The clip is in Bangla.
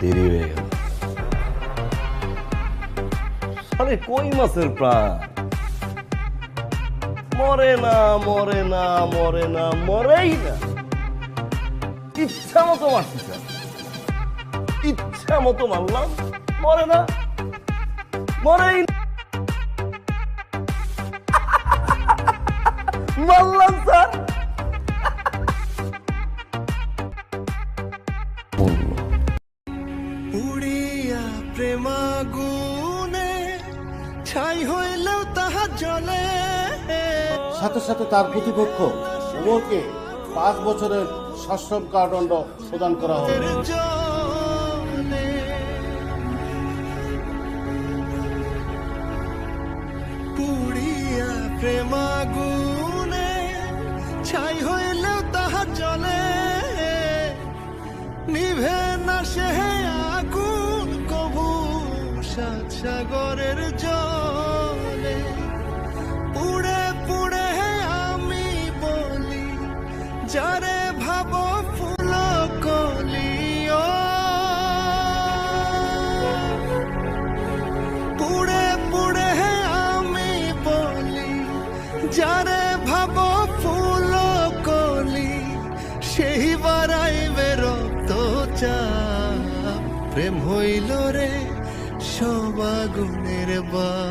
দেরি হয়ে গেল আরে কই মাছের প্রাণ মরে না মরে না মরে না মরেই না ইচ্ছা মতো মারছি স্যার ইচ্ছা মতো মারলাম মরে না মরেই না। মারলাম স্যার প্রেমাগুনে ছাই হইলেও তাহা জলে সাথে সাথে তার প্রতিপক্ষ ওমরকে পাঁচ বছরের সশ্রম কারাদণ্ড প্রদান করা হয়। প্রেমাগুনে ছাই হইলেও তাহা জলে নিভে না সে সাগরের জলে। পুড়ে পুড়ে আমি বলি, যারে ভাবো ফুল কলিও পুড়ে পুড়ে আমি বলি, যারে ভাবো ফুল কলি, সেই বারাইবে রক্ত চা প্রেম হইল রে সবাগুনের বা